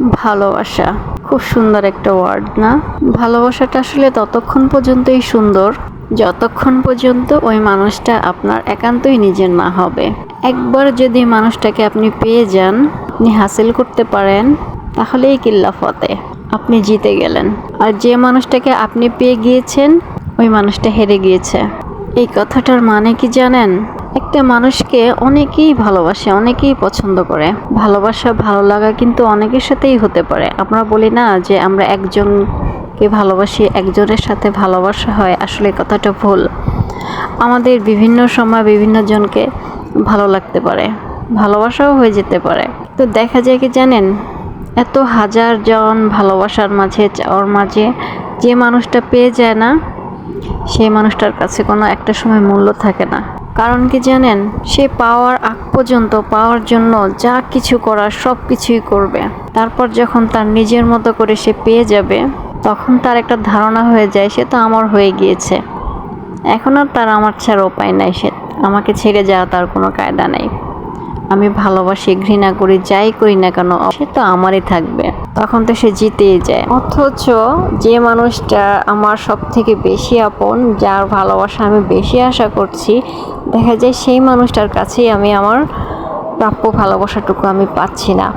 ভালোবাসা। খুব সুন্দর একটা ওয়ার্ড না? ভালোবাসাটা আসলে ততক্ষণ পর্যন্তই সুন্দর, যতক্ষণ পর্যন্ত ওই মানুষটা আপনার একান্তই নিজের না হবে। একবার যদি মানুষটাকে আপনি পেয়ে যান, আপনি হাসিল করতে পারেন, তাহলেই কিল্লা ফতে, আপনি জিতে গেলেন। আর যে মানুষটাকে আপনি পেয়ে গিয়েছেন, ওই মানুষটা হেরে গিয়েছে। এই কথাটার মানে কি জানেন? একটা মানুষকে অনেকেই ভালোবাসে, অনেকেই পছন্দ করে। ভালোবাসা ভালো লাগা কিন্তু অনেকের সাথেই হতে পারে। আমরা বলি না যে আমরা একজনকে ভালোবাসি, একজনের সাথে ভালোবাসা হয়, আসলে কথাটা ভুল। আমাদের বিভিন্ন সময় বিভিন্ন জনকে ভালো লাগতে পারে, ভালোবাসাও হয়ে যেতে পারে। তো দেখা যায় কি জানেন, এত হাজার জন ভালোবাসার মাঝে, চাওয়ার মাঝে যে মানুষটা পেয়ে যায় না, সেই মানুষটার কাছে কোনো একটা সময় মূল্য থাকে না। কারণ কি জানেন? সে পাওয়ার আগ পর্যন্ত পাওয়ার জন্য যা কিছু করার সব কিছুই করবে। তারপর যখন তার নিজের মতো করে সে পেয়ে যাবে, তখন তার একটা ধারণা হয়ে যায়, সে তো আমার হয়ে গিয়েছে। এখন আর তার আমার ছাড়া উপায় নাই, সে আমাকে ছেড়ে যাওয়া তার কোনো কায়দা নেই। আমি ভালোবাসি, ঘৃণা করি, যাই করি না কেন, সে তো আমারই থাকবে। তখন তো সে জিতেই যায়। অথচ যে মানুষটা আমার সব থেকে বেশি আপন, যার ভালোবাসা আমি বেশি আশা করছি, দেখা যায় সেই মানুষটার কাছেই আমি আমার প্রাপ্য ভালোবাসাটুকু আমি পাচ্ছি না।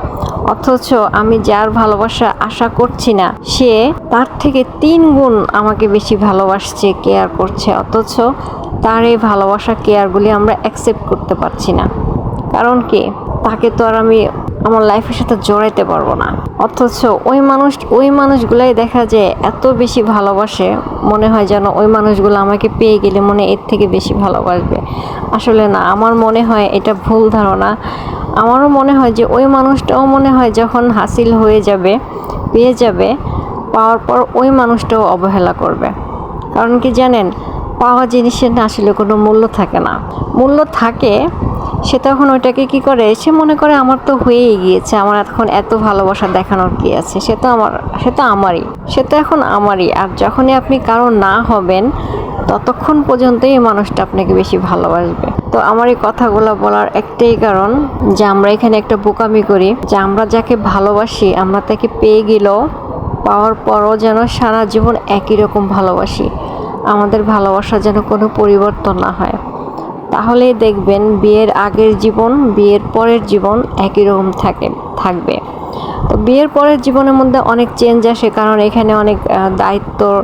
অথচ আমি যার ভালোবাসা আশা করছি না, সে তার থেকে তিন গুণ আমাকে বেশি ভালোবাসছে কেয়ার করছে। অথচ তার এই ভালোবাসা কেয়ারগুলি আমরা অ্যাকসেপ্ট করতে পারছি না। কারণ কি? তাকে তো আর আমি আমার লাইফের সাথে জড়াইতে পারব না। অথচ ওই মানুষ, ওই মানুষগুলাই দেখা যায় এত বেশি ভালোবাসে, মনে হয় যেন ওই মানুষগুলো আমাকে পেয়ে গেলে মনে এর থেকে বেশি ভালোবাসবে। আসলে না, আমার মনে হয় এটা ভুল ধারণা। আমারও মনে হয় যে ওই মানুষটাও মনে হয় যখন হাসিল হয়ে যাবে, পেয়ে যাবে, পাওয়ার পর ওই মানুষটাও অবহেলা করবে। কারণ কি জানেন, পাওয়া জিনিসের না আসলে কোনো মূল্য থাকে না। মূল্য থাকে সে তখন ওইটাকে কি করে? সে মনে করে আমার তো হয়েই গিয়েছে। আমার এখন এত ভালোবাসা দেখানোর কি আছে? সে তো আমার, সে তো আমারই। সে তো এখন আমারই। আর যখনই আপনি কারও না হবেন, ততক্ষণ পর্যন্তই এই মানুষটা আপনাকে বেশি ভালোবাসবে। তো আমার এই কথাগুলো বলার একটাই কারণ যে আমরা এখানে একটা বোকামি করি, যে আমরা যাকে ভালোবাসি, আমরা তাকে পেয়ে গেলেও, পাওয়ার পরও যেন সারা জীবন একই রকম ভালোবাসি। আমাদের ভালোবাসা যেন কোনো পরিবর্তন না হয়। তাহলেই দেখবেন বিয়ের আগের জীবন বিয়ের পরের জীবন একই রকম থাকে থাকবে। তো বিয়ের পরের জীবনের মধ্যে অনেক চেঞ্জ আসে কারণ এখানে অনেক আহ, দায়িত্বর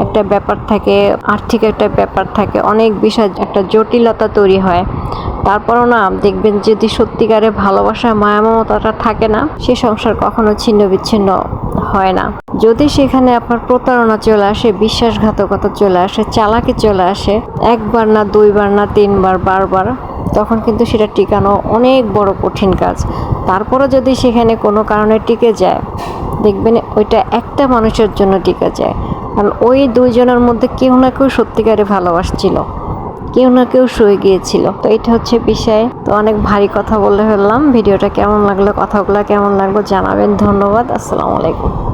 একটা ব্যাপার থাকে আর্থিক একটা ব্যাপার থাকে অনেক বিষয় একটা জটিলতা তৈরি হয়। তারপরও না দেখবেন যদি সত্যিকারে ভালোবাসা মায়া মমতাটা থাকে না সে সংসার কখনো ছিন্ন বিচ্ছিন্ন হয় না। যদি সেখানে আপনার প্রতারণা চলে আসে, বিশ্বাসঘাতকতা চলে আসে, চালাকি চলে আসে, একবার না দুইবার না তিনবার, বারবার, তখন কিন্তু সেটা টিকানো অনেক বড় কঠিন কাজ। তারপরও যদি সেখানে কোনো কারণে টিকে যায়, দেখবেন ওইটা একটা মানুষের জন্য টিকে যায়। কারণ ওই দুইজনের মধ্যে কেউ না কেউ সত্যিকারে ভালোবাসছিল, কেউ না কেউ শুয়ে গিয়েছিল। তো এটা হচ্ছে বিষয়। তো অনেক ভারী কথা বলে ফেললাম। ভিডিওটা কেমন লাগল, কথাগুলো কেমন লাগল জানাবেন। ধন্যবাদ। আসসালামু আলাইকুম।